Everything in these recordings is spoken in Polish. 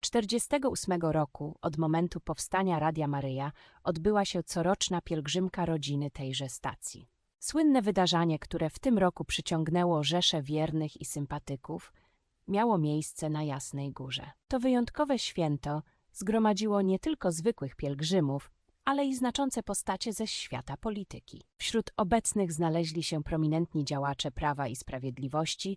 48 roku od momentu powstania Radia Maryja odbyła się coroczna pielgrzymka rodziny tejże stacji. Słynne wydarzenie, które w tym roku przyciągnęło rzesze wiernych i sympatyków, miało miejsce na Jasnej Górze. To wyjątkowe święto zgromadziło nie tylko zwykłych pielgrzymów, ale i znaczące postacie ze świata polityki. Wśród obecnych znaleźli się prominentni działacze Prawa i Sprawiedliwości,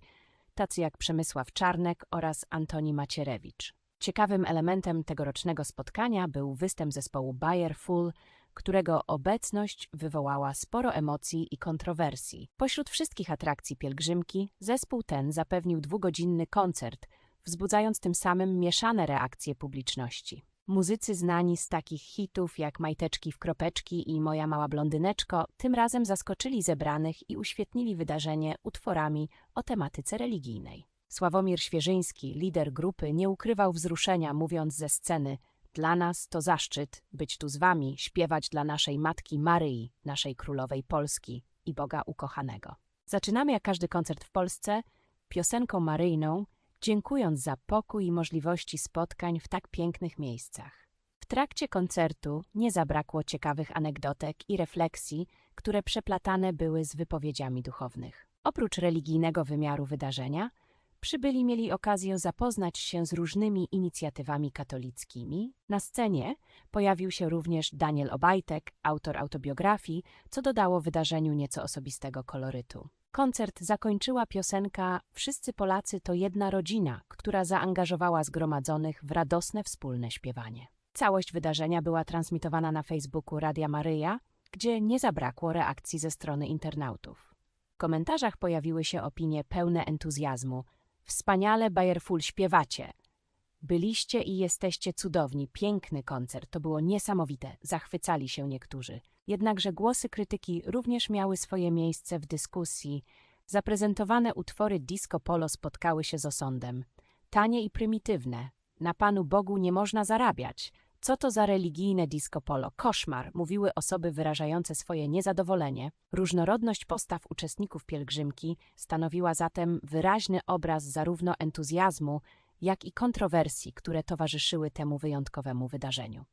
tacy jak Przemysław Czarnek oraz Antoni Macierewicz. Ciekawym elementem tegorocznego spotkania był występ zespołu Bayer Full, którego obecność wywołała sporo emocji i kontrowersji. Pośród wszystkich atrakcji pielgrzymki zespół ten zapewnił dwugodzinny koncert, wzbudzając tym samym mieszane reakcje publiczności. Muzycy znani z takich hitów jak Majteczki w kropeczki i Moja mała blondyneczko tym razem zaskoczyli zebranych i uświetnili wydarzenie utworami o tematyce religijnej. Sławomir Świeżyński, lider grupy, nie ukrywał wzruszenia, mówiąc ze sceny Dla nas to zaszczyt być tu z wami, śpiewać dla naszej Matki Maryi, naszej Królowej Polski i Boga Ukochanego. Zaczynamy jak każdy koncert w Polsce piosenką maryjną, dziękując za pokój i możliwości spotkań w tak pięknych miejscach. W trakcie koncertu nie zabrakło ciekawych anegdotek i refleksji, które przeplatane były z wypowiedziami duchownych. Oprócz religijnego wymiaru wydarzenia, przybyli mieli okazję zapoznać się z różnymi inicjatywami katolickimi. Na scenie pojawił się również Daniel Obajtek, autor autobiografii, co dodało wydarzeniu nieco osobistego kolorytu. Koncert zakończyła piosenka Wszyscy Polacy to jedna rodzina, która zaangażowała zgromadzonych w radosne wspólne śpiewanie. Całość wydarzenia była transmitowana na Facebooku Radia Maryja, gdzie nie zabrakło reakcji ze strony internautów. W komentarzach pojawiły się opinie pełne entuzjazmu. Wspaniale Bayerful śpiewacie. Byliście i jesteście cudowni, piękny koncert, to było niesamowite, zachwycali się niektórzy. Jednakże głosy krytyki również miały swoje miejsce w dyskusji. Zaprezentowane utwory disco polo spotkały się z osądem. Tanie i prymitywne. Na Panu Bogu nie można zarabiać. Co to za religijne disco polo? Koszmar, mówiły osoby wyrażające swoje niezadowolenie. Różnorodność postaw uczestników pielgrzymki stanowiła zatem wyraźny obraz zarówno entuzjazmu, jak i kontrowersji, które towarzyszyły temu wyjątkowemu wydarzeniu.